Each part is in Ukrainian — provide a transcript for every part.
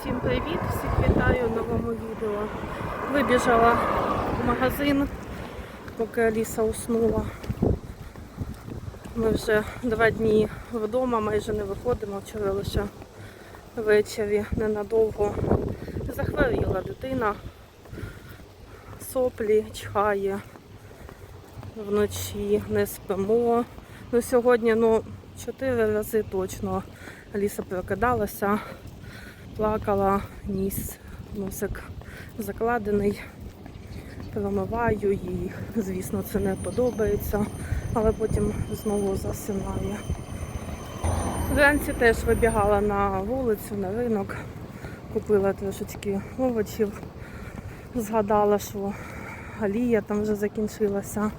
Всім привіт! Всіх вітаю в новому відео. Вибіжала в магазин, поки Аліса уснула. Ми вже два дні вдома, майже не виходимо, вчора лише ввечері ненадовго. Захворіла дитина, соплі, чхає, вночі не спимо. Ну, сьогодні ну, чотири рази точно Аліса прокидалася плакала, ніс, носик закладений. Промиваю їй, звісно, це не подобається, але потім знову засинає. Вранці теж вибігала на вулицю, на ринок, купила трошечки овочів, згадала, що алія там вже закінчилася,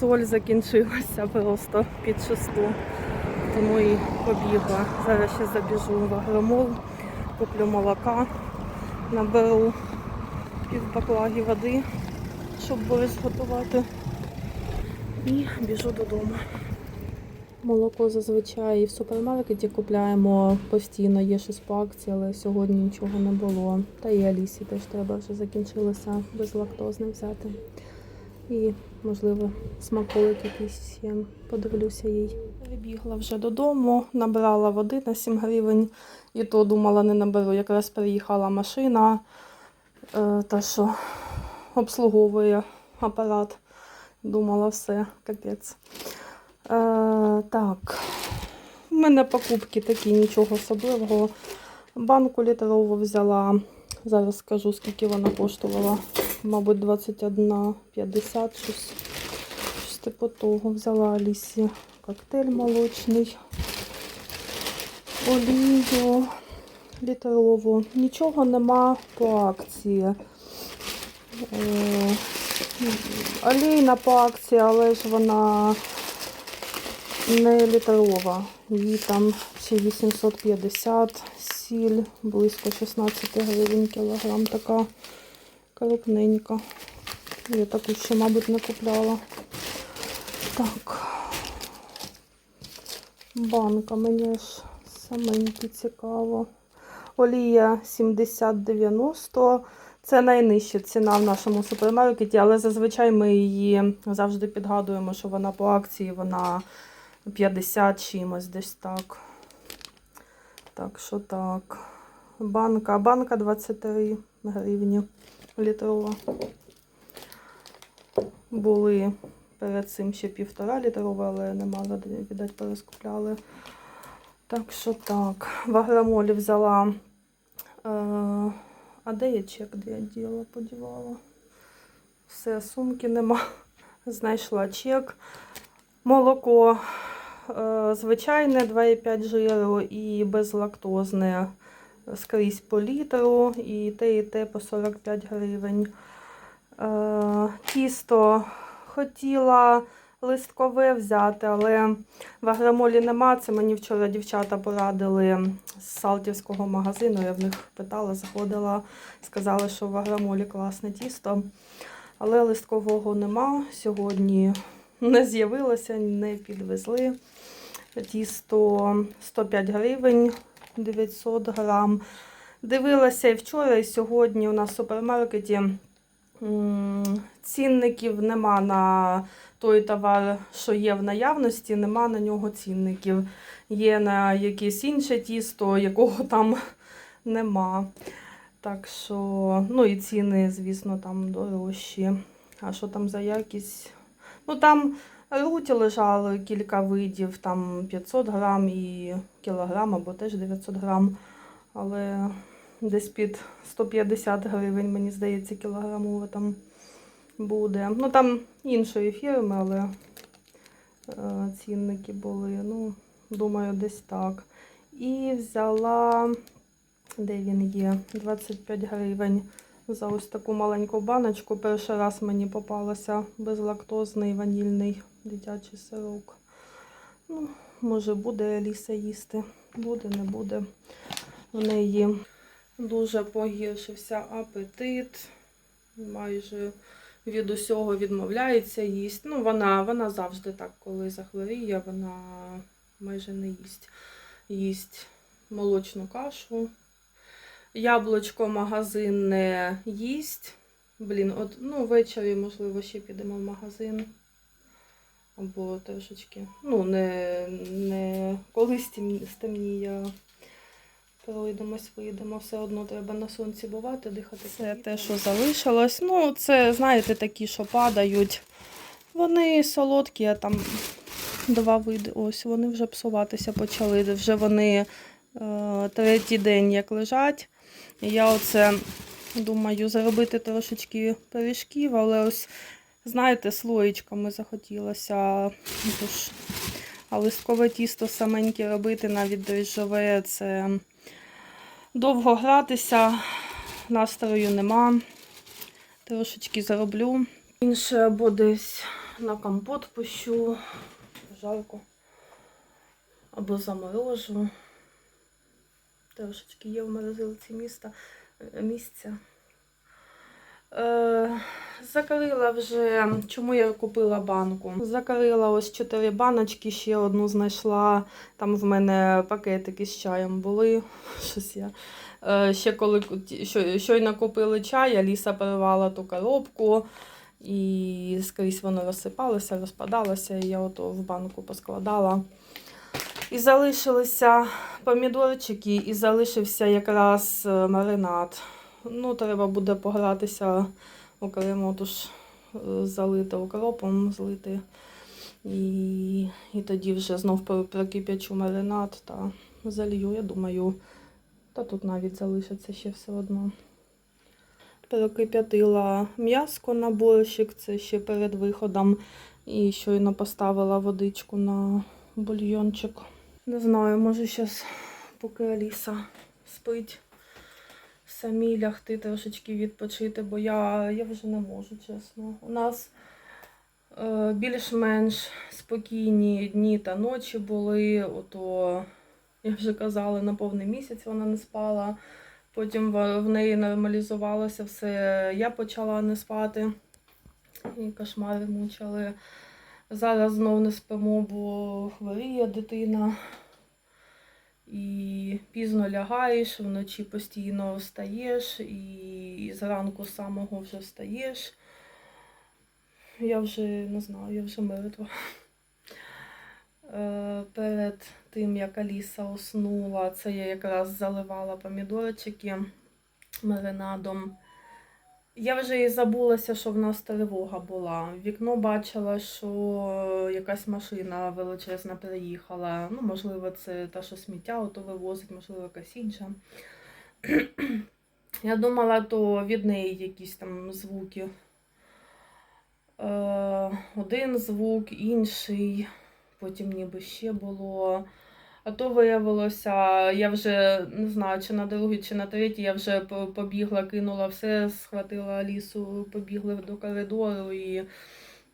соль закінчилася просто під шесту. Тому і побігла. Зараз ще забіжу в агромол куплю молока, наберу пів баклаги води, щоб борщ готувати. І біжу додому. Молоко зазвичай в супермаркеті купляємо постійно, є щось по акції, але сьогодні нічого не було. Та і Алісі теж треба вже закінчилося безлактозне взяти. І, можливо, смаколик якийсь я подивлюся їй. Прибігла вже додому, набрала води на 7 гривень. І то думала, не наберу. Якраз приїхала машина, е, та що обслуговує апарат. Думала, все, капець. Е, так, у мене покупки такі, нічого особливого. Банку літрову взяла. Зараз скажу, скільки вона коштувала. Мабуть, 21,50 щось. Щось типу того. Взяла Алісі коктейль молочний олію літрову. Нічого нема по акції. Е, Олійна по акції, але ж вона не літрова. Її там ще 850, сіль, близько 16 гривень кілограм, така крупненька. Я таку ще, мабуть, не купляла. Так. Банка мені ж саменькі цікаво. Олія 70-90. Це найнижча ціна в нашому супермаркеті, але зазвичай ми її завжди підгадуємо, що вона по акції, вона 50 чимось десь так. Так що так. Банка. Банка 23 гривні літрова. Були перед цим ще півтора літрова, але нема, віддать, перескупляли. Так що так. В агромолі взяла. Е, а де я чек, де я діла, подівала? Все, сумки нема. Знайшла чек. Молоко е, звичайне 2,5 жиру і безлактозне скрізь по літру. І те, і те по 45 гривень. Е, тісто хотіла листкове взяти, але в агромолі нема. Це мені вчора дівчата порадили з Салтівського магазину. Я в них питала, заходила, сказали, що в агромолі класне тісто. Але листкового нема. Сьогодні не з'явилося, не підвезли. Тісто 105 гривень 900 грам. Дивилася і вчора, і сьогодні у нас в супермаркеті цінників нема на той товар, що є в наявності, нема на нього цінників. Є на якесь інше тісто, якого там нема. Так що, ну і ціни, звісно, там дорожчі. А що там за якість? Ну там руті лежали кілька видів, там 500 грам і кілограм, або теж 900 грам. Але десь під 150 гривень, мені здається, кілограмово там буде. Ну там іншої фірми, але е, цінники були. Ну, думаю, десь так. І взяла, де він є, 25 гривень за ось таку маленьку баночку. Перший раз мені попалося безлактозний ванільний дитячий сирок. Ну, може, буде Аліса їсти. Буде, не буде. В неї дуже погіршився апетит. Майже від усього відмовляється їсть. Ну, вона, вона завжди так, коли захворіє, вона майже не їсть. Їсть молочну кашу, Яблучко магазин не їсть. Блін, от ну ввечері, можливо, ще підемо в магазин. Або трошечки. Ну, не, не коли стемні- стемніє, пройдемось, вийдемо. Все одно треба на сонці бувати, дихати. Це те, що залишилось. Ну, це, знаєте, такі, що падають. Вони солодкі, а там два види. Ось вони вже псуватися почали. Вже вони е, третій день як лежать. І я оце думаю зробити трошечки пиріжків, але ось, знаєте, слоєчками захотілося. Тож, а листкове тісто саменьке робити, навіть дріжджове, це довго гратися, настрою нема. Трошечки зароблю. Інше або десь на компот пущу, жалко. Або заморожу. Трошечки є в морозилці міста місця. Е, закрила вже, чому я купила банку? Закрила ось чотири баночки, ще одну знайшла. Там в мене пакетики з чаєм були. Щось я. Е, ще коли що- щойно купили чай, Аліса перервала ту коробку. І скрізь воно розсипалося, розпадалося, і я ото в банку поскладала. І залишилися помідорчики, і залишився якраз е, маринад. Ну, треба буде погратися окремо, тож е, залити окропом, злити. І, і тоді вже знов прокип'ячу маринад та залью, я думаю. Та тут навіть залишиться ще все одно. Перекип'ятила м'яско на борщик, це ще перед виходом. І щойно поставила водичку на бульйончик. Не знаю, може зараз, поки Аліса спить, самі лягти трошечки відпочити, бо я, я вже не можу, чесно. У нас е, більш-менш спокійні дні та ночі були. Ото, я вже казала, на повний місяць вона не спала. Потім в в неї нормалізувалося все. Я почала не спати. І кошмари мучили. Зараз знов не спимо, бо хворіє дитина. І пізно лягаєш, вночі постійно встаєш, і зранку самого вже встаєш. Я вже не знаю, я вже мертва. Е, Перед тим, як Аліса уснула, це я якраз заливала помідорчики маринадом. Я вже і забулася, що в нас тривога була. Вікно бачила, що якась машина величезна приїхала. Ну, можливо, це та, що сміття ото вивозить, можливо, якась інша. Я думала, то від неї якісь там звуки. Е, один звук, інший, потім ніби ще було. А то виявилося, я вже не знаю, чи на другий, чи на третій, я вже побігла, кинула все, схватила Алісу, побігли до коридору і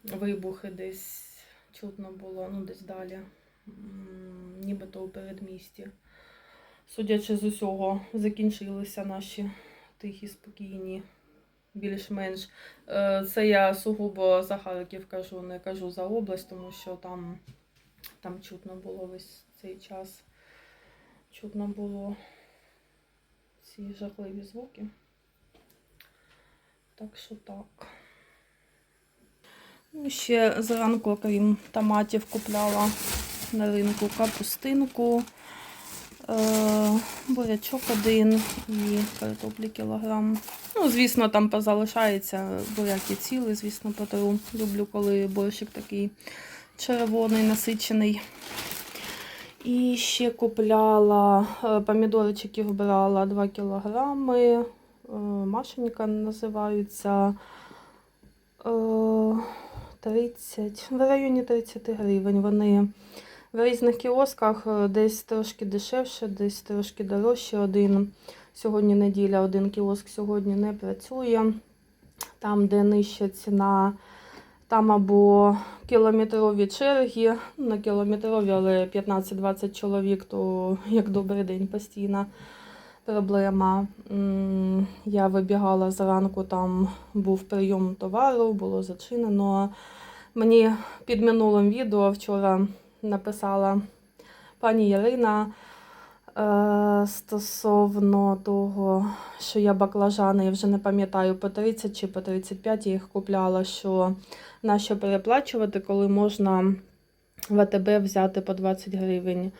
вибухи десь чутно було, ну десь далі, нібито у передмісті. Судячи з усього, закінчилися наші тихі, спокійні, більш-менш. Е, Це я сугубо за Харків кажу, не кажу за область, тому що там, там чутно було весь цей час. Чутно було ці жахливі звуки. Так що так. Ну, ще зранку, крім томатів, купляла на ринку капустинку, е, бурячок один і картоплі кілограм. Ну, звісно, там позалишається буряк і цілий, звісно, потру. Люблю, коли борщик такий червоний, насичений. І ще купляла е, помідорчиків брала 2 кілограми. е, Машенька називаються. е, 30, в районі 30 гривень. Вони в різних кіосках е, десь трошки дешевше, десь трошки дорожче. Один сьогодні неділя, один кіоск сьогодні не працює. Там, де нижча ціна, там або кілометрові черги, на кілометрові, але 15-20 чоловік, то як добрий день постійна проблема. Я вибігала зранку, там був прийом товару, було зачинено. Мені під минулим відео вчора написала пані Ярина. Е, стосовно того, що я баклажани, я вже не пам'ятаю, по 30 чи по 35 я їх купляла, що нащо переплачувати, коли можна в АТБ взяти по 20 гривень.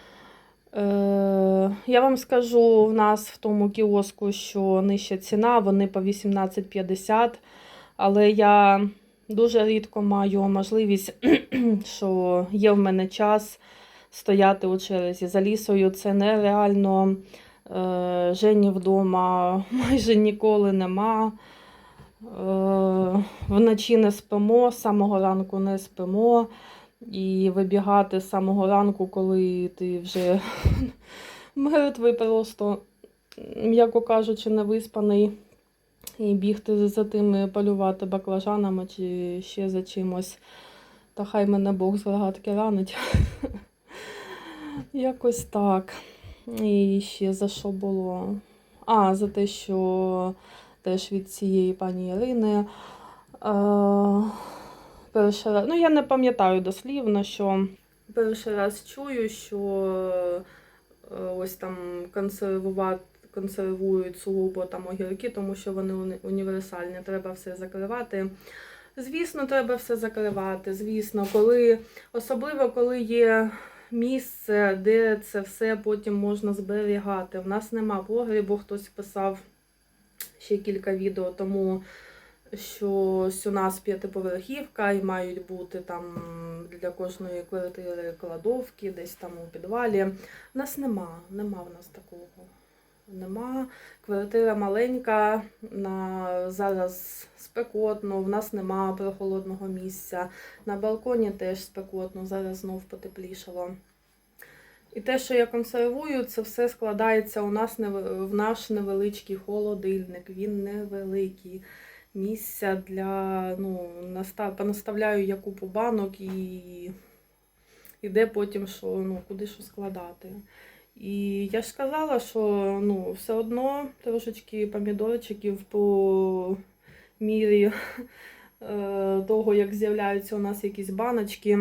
Е, я вам скажу, в нас в тому кіоску, що нижча ціна, вони по 18,50, але я дуже рідко маю можливість, що є в мене час стояти у черзі. За лісою це нереально. Е, Жені вдома майже ніколи нема. Е, Вночі не спимо, з самого ранку не спимо. І вибігати з самого ранку, коли ти вже мертвий просто, м'яко кажучи, не виспаний. І бігти за тими полювати баклажанами чи ще за чимось. Та хай мене Бог з рогатки ранить. Якось так. І ще за що було? А, за те, що теж від цієї пані Ірини. Е, перший раз, ну я не пам'ятаю дослівно, що перший раз чую, що е, ось там консервувати. Консервують сугубо там огірки, тому що вони універсальні. Треба все закривати. Звісно, треба все закривати. Звісно, коли особливо коли є місце, де це все потім можна зберігати. В нас нема погрібу, хтось писав ще кілька відео тому, що у нас п'ятиповерхівка і мають бути там для кожної квартири кладовки, десь там у підвалі. У нас нема, нема в нас такого. Нема. Квартира маленька, на, зараз спекотно, в нас нема прохолодного місця. На балконі теж спекотно, зараз знов потеплішало. І те, що я консервую, це все складається у нас в наш невеличкий холодильник. Він невеликий. Місця для ну, наста- понаставляю я купу банок і іде потім, що ну, куди що складати. І я ж сказала, що ну, все одно трошечки помідорчиків по мірі е, того, як з'являються у нас якісь баночки.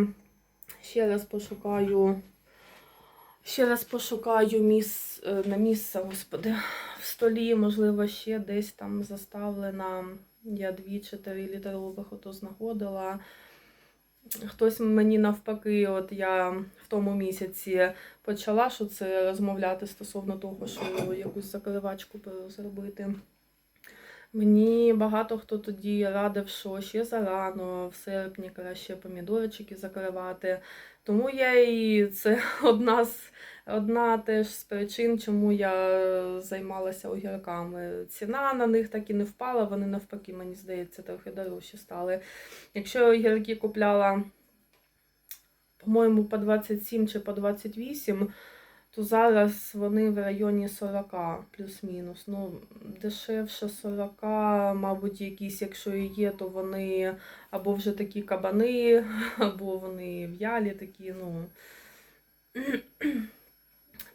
Ще раз пошукаю. Ще раз пошукаю міс, е, на місце, господи, в столі, можливо, ще десь там заставлена. Я дві 4 літрових ото знаходила. Хтось мені навпаки, от я в тому місяці почала що це розмовляти стосовно того, що якусь закривачку зробити. Мені багато хто тоді радив, що ще зарано, в серпні краще помідорчики закривати. Тому я і це одна з одна теж з причин, чому я займалася огірками. Ціна на них так і не впала, вони навпаки, мені здається, трохи дорожчі стали. Якщо я огірки купляла, по-моєму, по 27 чи по 28, то зараз вони в районі 40 плюс-мінус. Ну, дешевше 40, мабуть, якісь, якщо і є, то вони або вже такі кабани, або вони в'ялі такі, ну.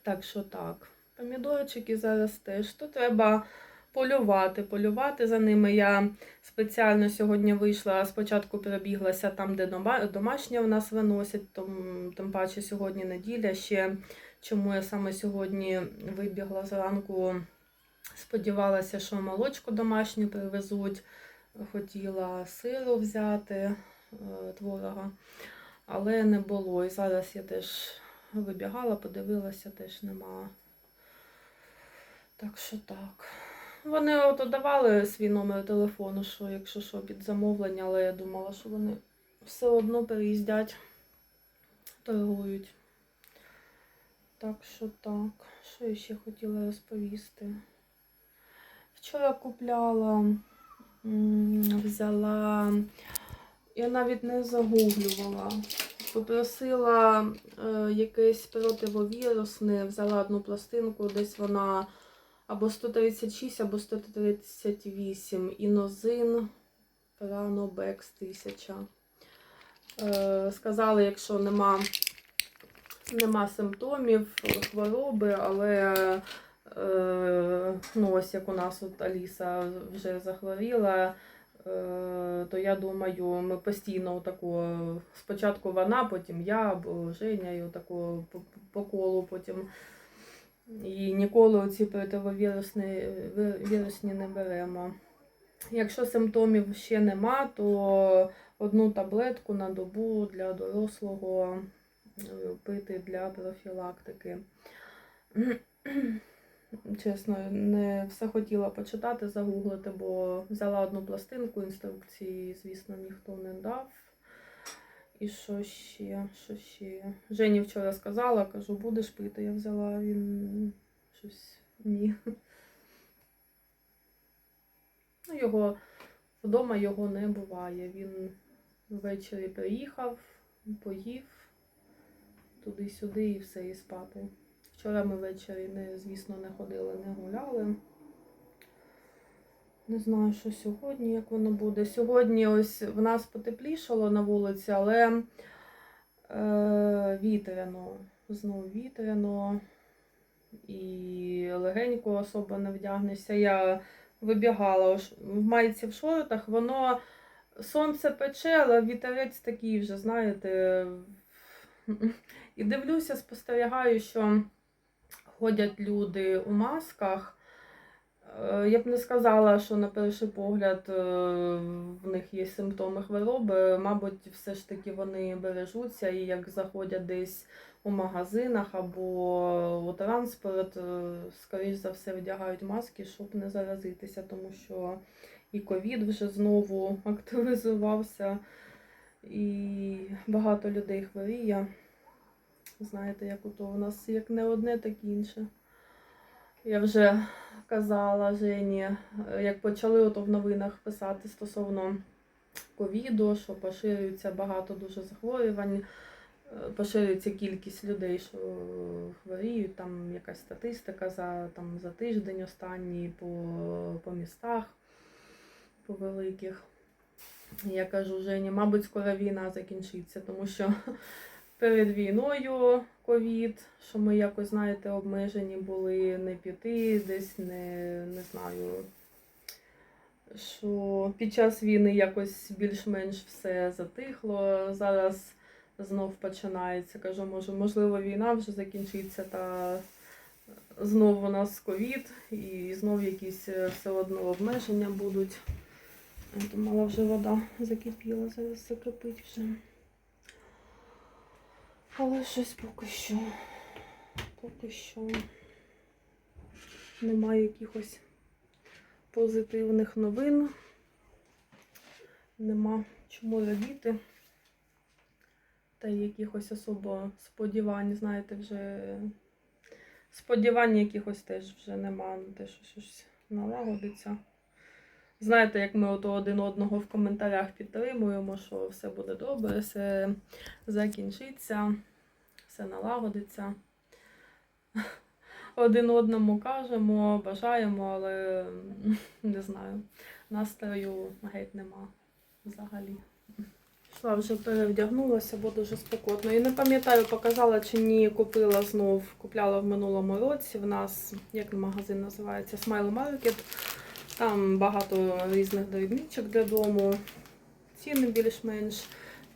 Так що так. Помідорчики зараз теж. То треба полювати, полювати за ними. Я спеціально сьогодні вийшла, спочатку перебіглася там, де дома- домашнє в нас виносять, тим, тим паче сьогодні неділя ще. Чому я саме сьогодні вибігла зранку, сподівалася, що молочку домашню привезуть. Хотіла сиру взяти, е, творога, але не було. І зараз я теж вибігала, подивилася, теж нема. Так що так. Вони от давали свій номер телефону, що якщо що, під замовлення, але я думала, що вони все одно переїздять, торгують. Так що так. Що я ще хотіла розповісти? Вчора купляла, взяла, я навіть не загуглювала. Попросила е, якесь противовірусне, взяла одну пластинку, десь вона або 136, або 138. Інозин Пранобекс 1000. Е, сказали, якщо нема, нема симптомів хвороби, але е, ну, ось як у нас от Аліса вже захворіла, е, то я думаю, ми постійно отако, спочатку вона, потім я або Женя, і отако по, по колу потім І ніколи оці противовірусні вірусні не беремо. Якщо симптомів ще нема, то одну таблетку на добу для дорослого пити для профілактики. Чесно, не все хотіла почитати, загуглити, бо взяла одну пластинку, інструкції, звісно, ніхто не дав. І що ще? Що ще? Жені вчора сказала, кажу, будеш пити. Я взяла, він щось ні. Ну, його вдома його не буває. Він ввечері приїхав, поїв туди-сюди і все, і спати. Вчора ми ввечері, звісно, не ходили, не гуляли. Не знаю, що сьогодні, як воно буде. Сьогодні ось в нас потеплішало на вулиці, але е, вітряно. Знову вітряно. І легенько особо не вдягнешся. Я вибігала в майці в шортах, воно сонце пече, але вітерець такий вже, знаєте. І дивлюся, спостерігаю, що ходять люди у масках. Е, Я б не сказала, що на перший погляд е, в них є симптоми хвороби. Мабуть, все ж таки вони бережуться і як заходять десь у магазинах або у транспорт, е, скоріш за все вдягають маски, щоб не заразитися, тому що і ковід вже знову активізувався, і багато людей хворіє. Знаєте, як ото у нас як не одне, так і інше. Я вже казала Жені, е, як почали ото в новинах писати стосовно ковіду, що поширюється багато дуже захворювань, е, поширюється кількість людей, що хворіють, там якась статистика за, там, за тиждень останній по, по містах, по великих. Я кажу Жені, мабуть, скоро війна закінчиться, тому що перед війною ковід, що ми якось, знаєте, обмежені були не піти, десь не, не знаю. Що під час війни якось більш-менш все затихло. Зараз знов починається. Кажу, може, можливо, війна вже закінчиться, та знов у нас ковід, і знов якісь е, все одно обмеження будуть. Я думала, вже вода закипіла, зараз закипить вже. Але щось поки що. Поки що немає якихось позитивних новин. Нема чому радіти. Та якихось особо сподівань, знаєте, вже сподівань якихось теж вже нема на те, що щось налагодиться. Знаєте, як ми ото один одного в коментарях підтримуємо, що все буде добре, все закінчиться, все налагодиться. Один одному кажемо, бажаємо, але не знаю, настрою геть нема взагалі. Йшла вже перевдягнулася, бо дуже спекотно. І не пам'ятаю, показала чи ні, купила знов, купляла в минулому році. В нас, як магазин називається, Smile Market. Там багато різних дрібничок для дому, ціни більш-менш.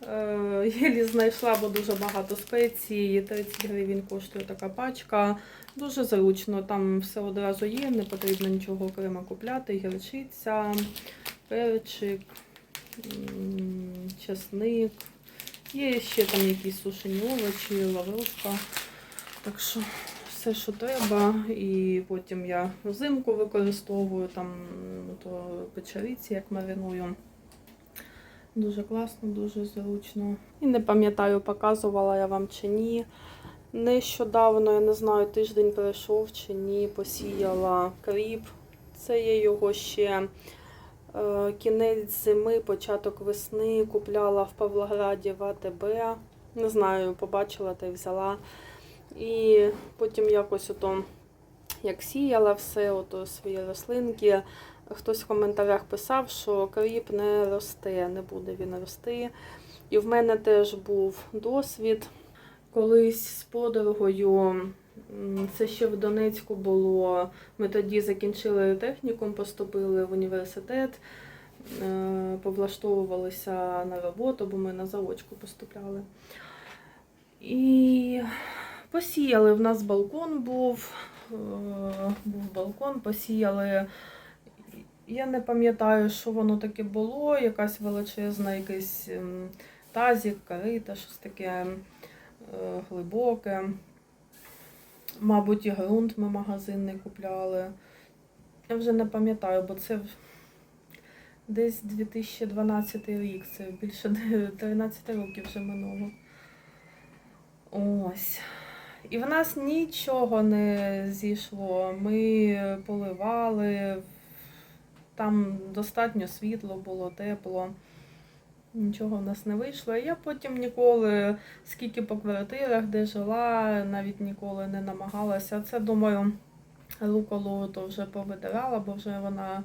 Е, Єлі знайшла, бо дуже багато спецій. 30 гривень коштує така пачка. Дуже зручно, там все одразу є, не потрібно нічого окремо купляти. Гірчиця, перчик, чесник. Є ще там якісь сушені овочі, лаврушка. Так що все, що треба. І потім я взимку використовую там то печериці, як мариную. Дуже класно, дуже зручно. І не пам'ятаю, показувала я вам чи ні. Нещодавно, я не знаю, тиждень пройшов чи ні, посіяла кріп. Це є його ще е, кінець зими, початок весни. Купляла в Павлограді в АТБ. Не знаю, побачила та й взяла. І потім якось ото, як сіяла все, ото свої рослинки. Хтось в коментарях писав, що кріп не росте, не буде він рости. І в мене теж був досвід. Колись з подругою, це ще в Донецьку було. Ми тоді закінчили технікум, поступили в університет, е, повлаштовувалися на роботу, бо ми на заочку поступляли. І посіяли. В нас балкон був, був балкон, посіяли. Я не пам'ятаю, що воно таке було, якась величезна, якийсь ем, тазік, карита, щось таке е, глибоке. Мабуть, і ґрунт ми магазинний купляли. Я вже не пам'ятаю, бо це десь 2012 рік, це більше 13 років вже минуло. Ось. І в нас нічого не зійшло. Ми поливали, там достатньо світло було, тепло. Нічого в нас не вийшло. Я потім ніколи, скільки по квартирах, де жила, навіть ніколи не намагалася. Це, думаю, руколу то вже повидирала, бо вже вона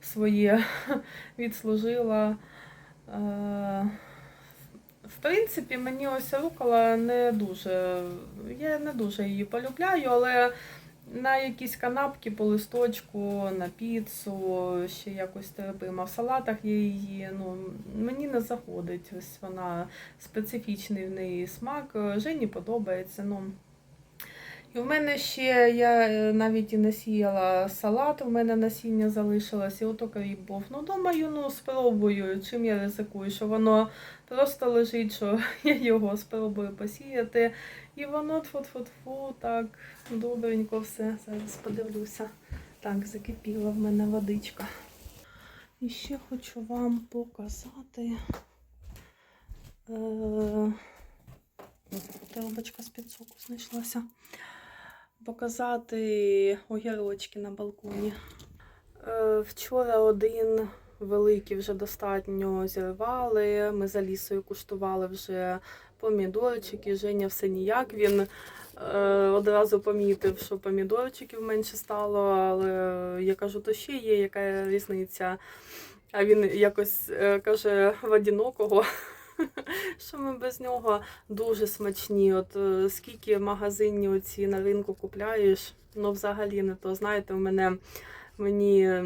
своє відслужила. В принципі, мені ось рукола не дуже. Я не дуже її полюбляю, але на якісь канапки по листочку, на піцу, ще якось терпимо. В салатах я її, ну, мені не заходить. Ось вона специфічний в неї смак. Жені подобається. Ну. І в мене ще я е, навіть і не сіяла салат, у мене насіння залишилось, і ото кріп був. Ну, думаю, ну спробую, чим я ризикую, що воно просто лежить, що я його спробую посіяти. І воно тфу-тфу-тфу, так, добренько все. Зараз подивлюся. Так, закипіла в мене водичка. І ще хочу вам показати. Е- Коробочка з-під соку знайшлася. Показати огірочки на балконі. Е, Вчора один великий вже достатньо зірвали. Ми за лісою куштували вже помідорчики. Женя все ніяк. Він е, одразу помітив, що помідорчиків менше стало, але я кажу, то ще є яка різниця. А він якось е, каже в одинокого. Що ми без нього дуже смачні. От е, скільки магазинів оці на ринку купляєш, ну взагалі не то. Знаєте, в мене мені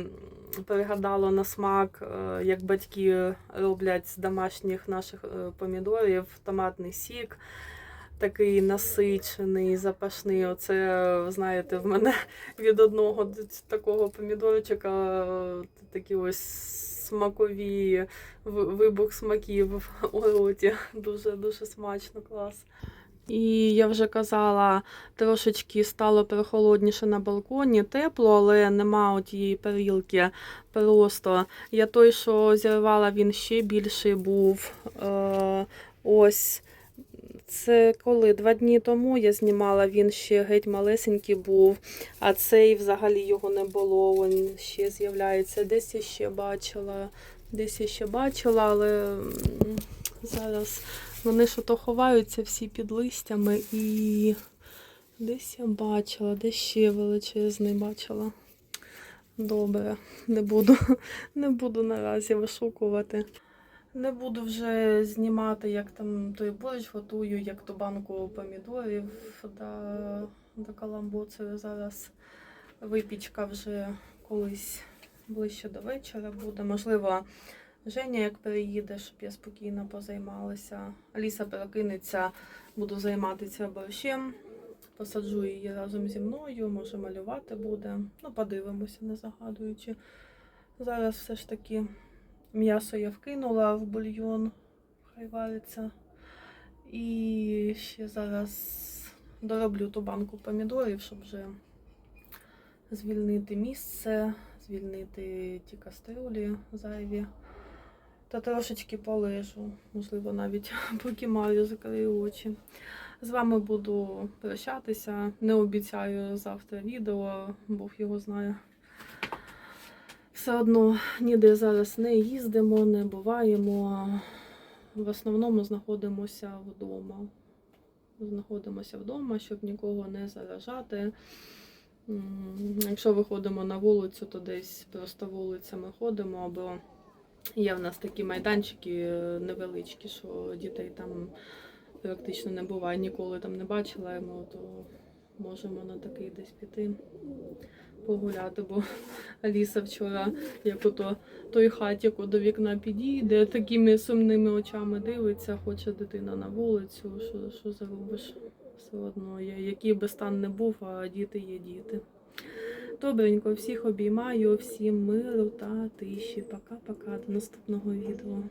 пригадало на смак, е, як батьки роблять з домашніх наших е, помідорів томатний сік. Такий насичений, запашний. Оце, знаєте, в мене від одного такого помідорчика такі ось смакові вибух смаків в роті. Дуже дуже смачно, клас. І я вже казала, трошечки стало прохолодніше на балконі, тепло, але нема тієї перілки. Просто я той, що зірвала, він ще більший був. Е, ось. Це коли два дні тому я знімала, він ще геть малесенький був, а цей взагалі його не було. Він ще з'являється. Десь я ще бачила, десь я ще бачила, але зараз вони що то ховаються всі під листями і десь я бачила, десь ще величезний бачила. Добре, не буду, не буду наразі вишукувати. Не буду вже знімати, як там той борщ готую, як ту банку помідорів до, до каламбуци. Зараз випічка вже колись ближче до вечора буде. Можливо, Женя як приїде, щоб я спокійно позаймалася. Аліса прокинеться, буду займатися борщем. Посаджу її разом зі мною, може малювати буде. Ну, подивимося, не загадуючи. Зараз все ж таки М'ясо я вкинула в бульйон, хай вариться. І ще зараз дороблю ту банку помідорів, щоб вже звільнити місце, звільнити ті кастрюлі зайві. Та трошечки полежу, можливо, навіть поки маю закрию очі. З вами буду прощатися. Не обіцяю завтра відео, Бог його знає. Все одно ніде зараз не їздимо, не буваємо. В основному знаходимося вдома. Знаходимося вдома, щоб нікого не заражати. Якщо виходимо на вулицю, то десь просто вулицями ходимо, або є в нас такі майданчики е, невеличкі, що дітей там практично не буває. Ніколи там не бачила, йому, то можемо на такий десь піти погуляти, бо Аліса вчора, як ото той хатіку до вікна підійде, такими сумними очами дивиться, хоче дитина на вулицю. Що, що заробиш? Все одно, який би стан не був, а діти є діти. Добренько, всіх обіймаю, всім миру та тиші. Пока-пока, до наступного відео.